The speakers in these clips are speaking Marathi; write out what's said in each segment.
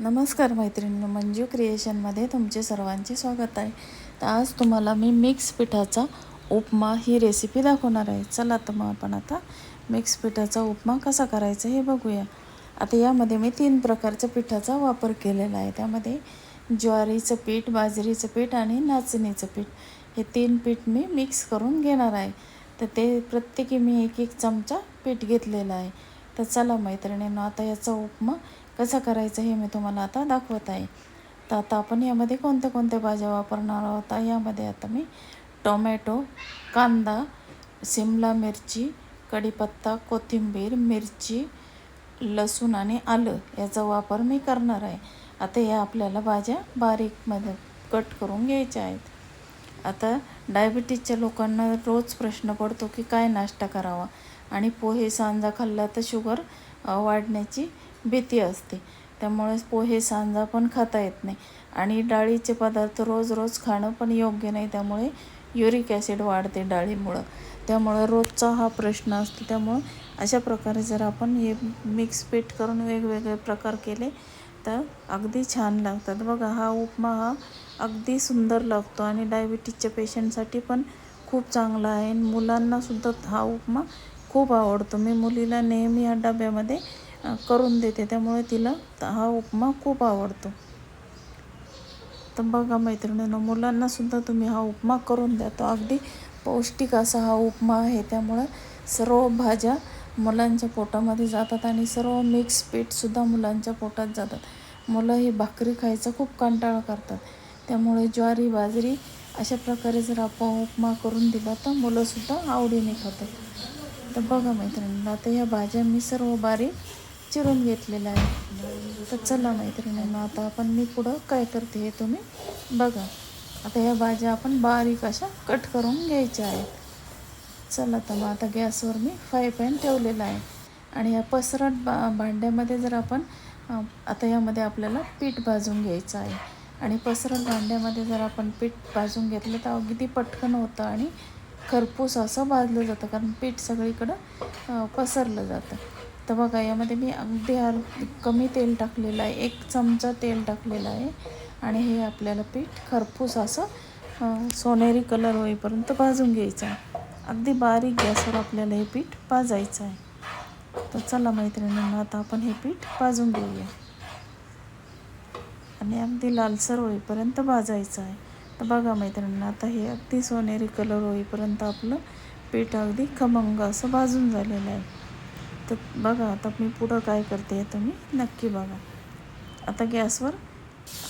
नमस्कार मैत्रिणी मंजू क्रिएशनमध्ये तुमचे सर्वांचे स्वागत आहे. तर आज तुम्हाला मी मिक्स पिठाचा उपमा ही रेसिपी दाखवणार आहे. चला तर मग आपण आता मिक्स पिठाचा उपमा कसा करायचा हे बघूया. आता यामध्ये मी तीन प्रकारच्या पिठाचा वापर केलेला आहे. त्यामध्ये ज्वारीचं पीठ बाजरीचं पीठ आणि नाचणीचं पीठ हे तीन पीठ मी मिक्स करून घेणार आहे. तर ते प्रत्येकी मी एक एक चमचा पीठ घेतलेलं आहे. तर चला मैत्रिणींनो आता याचा उपमा कसा करायचा हे मी तुम्हाला आता दाखवत आहे. तर आता आपण यामध्ये कोणत्या कोणत्या भाज्या वापरणार आहोत? यामध्ये आता मी टोमॅटो कांदा सिमला मिरची कढीपत्ता कोथिंबीर मिरची लसूण आणि आलं याचा वापर मी करणार आहे. आता या आपल्याला भाज्या बारीकमध्ये कट करून घ्यायच्या आहेत. आता डायबिटीजच्या लोकांना रोज प्रश्न पडतो की काय नाश्ता करावा? आणि पोहे सांजा खाल्ला तर शुगर वाढण्याची भीती असते. त्यामुळे पोहे सांजा पण खाता येत नाही. आणि डाळीचे पदार्थ रोज रोज खाणं पण योग्य नाही. त्यामुळे युरिक ॲसिड वाढते डाळीमुळं. त्यामुळं रोजचा हा प्रश्न असतो. त्यामुळं अशा प्रकारे जर आपण हे मिक्स पीठ करून वेगवेगळे प्रकार केले तर अगदी छान लागतात. बघा हा उपमा हा अगदी सुंदर लागतो आणि डायबिटीजच्या पेशंटसाठी पण खूप चांगला आहे. आणि मुलांनासुद्धा हा उपमा खूप आवडतो. मी मुलीला नेहमी या डब्यामध्ये करून देते. त्यामुळे तिला हा उपमा खूप आवडतो. तर बघा मैत्रिणीनं मुलांनासुद्धा तुम्ही हा उपमा करून द्या. तो अगदी पौष्टिक असा हा उपमा आहे. त्यामुळं सर्व भाज्या मुलांच्या पोटामध्ये जातात आणि सर्व मिक्स पीठसुद्धा मुलांच्या पोटात जातात. मुलं ही भाकरी खायचा खूप कंटाळा करतात. त्यामुळे ज्वारी बाजरी अशा प्रकारे जर आपण उपमा करून दिला तर मुलंसुद्धा आवडीने खातात. तर बघा मैत्रिणींना आता ह्या भाज्या मी सर्व बारीक चिरून घेतलेल्या आहे तर चला मैत्रिणींना आता आपण मी पुढं काय करते हे तुम्ही बघा. आता ह्या भाज्या आपण बारीक अशा कट करून घ्यायच्या आहेत. चला तर मग आता गॅसवर मी फ्राय पॅन ठेवलेला आहे. आणि या पसरट बा भांड्यामध्ये जर आपण आता यामध्ये आपल्याला पीठ भाजून घ्यायचं आहे. आणि पसरट भांड्यामध्ये जर आपण पीठ भाजून घेतलं तर अगदी पटकन होतं आणि खरपूस असं भाजलं जातं कारण पीठ सगळीकडं पसरलं जातं. तर बघा यामध्ये मी अगदी आर कमी तेल टाकलेलं आहे एक चमचा तेल टाकलेला आहे. आणि हे आपल्याला पीठ खरपूस असं सोनेरी कलर होईपर्यंत भाजून घ्यायचं आहे. अगदी बारीक गॅसवर आपल्याला हे पीठ भाजायचं आहे. तर चला मैत्रिणींना आता आपण हे पीठ भाजून घेऊया. आणि अगदी लालसर होईपर्यंत भाजायचं आहे. तर बघा मैत्रिणींना आता हे अगदी सोनेरी कलर होईपर्यंत आपलं पीठ अगदी खमंग असं भाजून झालेलं आहे. तर बघा आता मी पुढं काय करते तुम्ही नक्की बघा. आता गॅसवर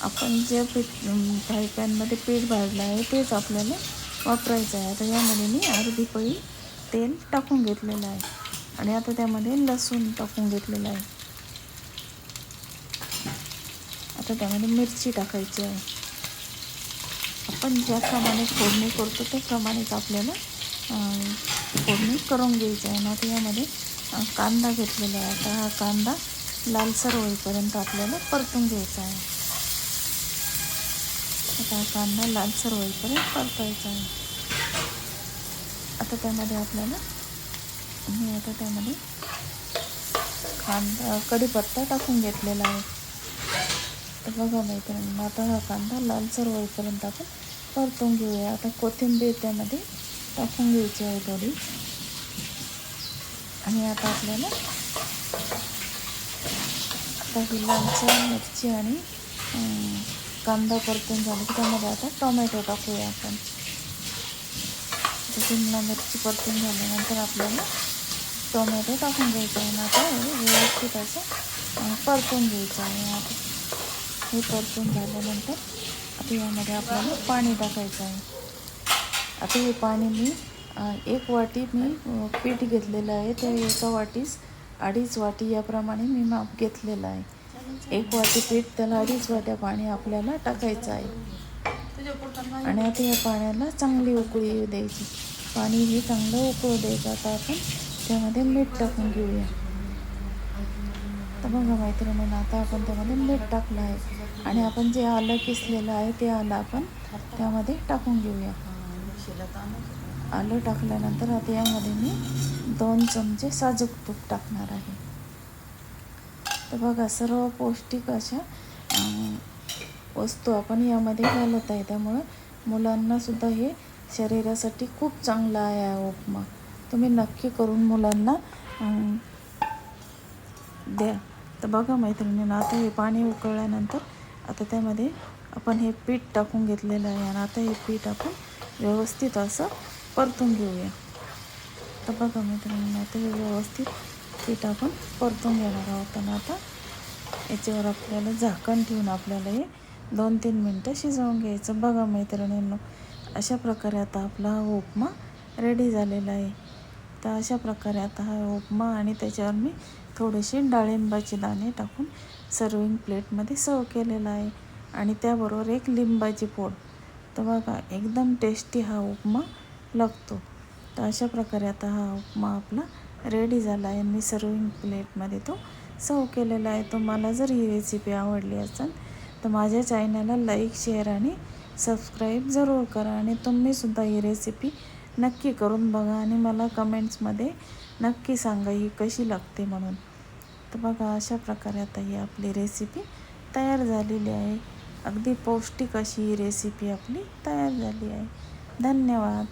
आपण जे पीठ फ्राय पॅनमध्ये पीठ भाजलं आहे तेच आपल्याला वापरायचं आहे. आता यामध्ये मी अर्धी पळी तेल टाकून घेतलेलं आहे आणि आता त्यामध्ये लसूण टाकून घेतलेलं आहे. आता त्यामध्ये मिरची टाकायची आहे. आपण ज्याप्रमाणे फोडणी करतो त्याप्रमाणेच आपल्याला फोडणी करून घ्यायची आहे. ना यामध्ये कांदा घेतलेला आहे. आता हा कांदा लालसर होईपर्यंत आपल्याला परतून घ्यायचा आहे. आता हा कांदा लालसर होईपर्यंत परतायचा आहे. आता त्यामध्ये आपल्याला मी आता त्यामध्ये कांदा कढीपत्ता टाकून घेतलेला आहे. तर बघा मैत्रिणी आता हा कांदा लालसर होईपर्यंत आपण परतून घेऊया. आता कोथिंबीर त्यामध्ये टाकून घ्यायची आहे थोडी. आणि आता आपल्याला आता ही लालसर मिरची आणि कांदा परतून झाला की त्यामध्ये आता टोमॅटो टाकूया आपण. शिमला मिरची परतून झाल्यानंतर आपल्याला टोमॅटो टाकून घ्यायचं आहे. आता व्यवस्थित असं परतून घ्यायचं आहे. आता हे परतून झाल्यानंतर आता यामध्ये आपल्याला पाणी टाकायचं आहे. आता हे पाणी मी एक वाटी मी पीठ घेतलेलं आहे. त्या एका वाटीस अडीच वाटी याप्रमाणे मी माप घेतलेलं आहे. एक वाटी पीठ त्याला अडीच वाट्या पाणी आपल्याला टाकायचं आहे. आणि आता या पाण्याला चांगली उकळी येऊ द्यायची. पाणी हे चांगलं उकळू द्यायचं. आता आपण त्यामध्ये मीठ टाकून घेऊया. तर बघा मैत्रिणीनं आता आपण त्यामध्ये मीठ टाकलं आहे. आणि आपण जे आलं किसलेलं आहे ते आलं आपण त्यामध्ये टाकून घेऊया. आलं टाकल्यानंतर आता यामध्ये मी दोन चमचे साजूक तूप टाकणार आहे. तर बघा सर्व पौष्टिक अशा वस्तू आपण यामध्ये घालत आहे. त्यामुळं मुलांनासुद्धा हे शरीरासाठी खूप चांगला आहे हा उपमा. तुम्ही नक्की करून मुलांना द्या. तर बघा मैत्रिणींना आता हे पाणी उकळल्यानंतर आता त्यामध्ये आपण हे पीठ टाकून घेतलेलं आहे आणि आता हे पीठ आपण व्यवस्थित असं परतून घेऊया. तर बघा मैत्रिणींनो आता हे व्यवस्थित पीठ आपण परतून घेणार आहोत आणि आता याच्यावर आपल्याला झाकण ठेवून आपल्याला हे दोन तीन मिनटं शिजवून घ्यायचं. बघा मैत्रिणींनो अशा प्रकारे आता आपला हा उपमा रेडी झालेला आहे. तर अशा प्रकारे आता हा उपमा आणि त्याच्यावर मी थोडेसे डाळिंबाचे दाणे टाकून सर्विंग प्लेटमध्ये सर्व केलेला आहे. आणि त्याबरोबर एक लिंबाची फोड. तर बघा एकदम टेस्टी हा उपमा लागतो. तर अशा प्रकारे आता हा उपमा आपला रेडी झाला आहे. मी सर्विंग प्लेटमध्ये तो सर्व केलेला आहे. तुम्हाला जर ही रेसिपी आवडली असेल तर माझ्या चॅनलला लाईक शेअर आणि सबस्क्राईब जरूर करा. आणि तुम्हीसुद्धा ही रेसिपी नक्की करून बघा. आणि मला कमेंट्समध्ये नक्की सांगा ही कशी लागते म्हणून. तर बघा अशा प्रकारे आता ही आपली रेसिपी तयार झालेली आहे. अगदी पौष्टिक अशी ही रेसिपी आपली तयार झाली आहे. धन्यवाद.